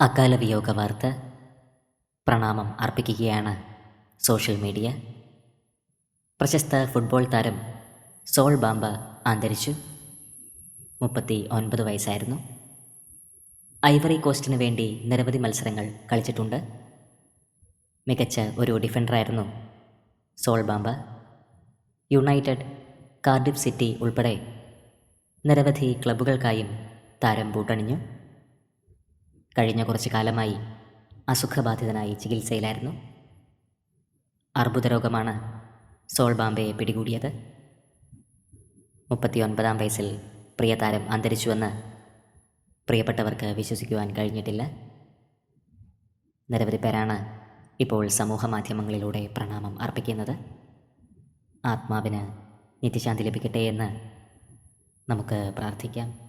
അകാല വിയോഗ വാർത്ത പ്രണാമം അർപ്പിക്കുകയാണ് സോഷ്യൽ മീഡിയ. പ്രശസ്ത ഫുട്ബോൾ താരം സോൾ ബാംബ അന്തരിച്ചു. മുപ്പത്തി ഒൻപത് വയസ്സായിരുന്നു. ഐവറി കോസ്റ്റിന് വേണ്ടി നിരവധി മത്സരങ്ങൾ കളിച്ചിട്ടുണ്ട്. മികച്ച ഒരു ഡിഫൻഡറായിരുന്നു Sol Bamba. United Cardiff City ഉൾപ്പെടെ നിരവധി ക്ലബ്ബുകൾക്കായും താരം ബൂട്ടണിഞ്ഞു. കഴിഞ്ഞ കുറച്ചു കാലമായി അസുഖബാധിതനായി ചികിത്സയിലായിരുന്നു. അർബുദരോഗമാണ് സോൾ ബാംബയെ പിടികൂടിയത്. മുപ്പത്തിയൊൻപതാം വയസ്സിൽ പ്രിയതാരം അന്തരിച്ചുവെന്ന് പ്രിയപ്പെട്ടവർക്ക് വിശ്വസിക്കുവാൻ കഴിഞ്ഞിട്ടില്ല. നിരവധി പേരാണ് ഇപ്പോൾ സമൂഹ മാധ്യമങ്ങളിലൂടെ പ്രണാമം അർപ്പിക്കുന്നത്. ആത്മാവിന് നിത്യശാന്തി ലഭിക്കട്ടെ എന്ന് നമുക്ക് പ്രാർത്ഥിക്കാം.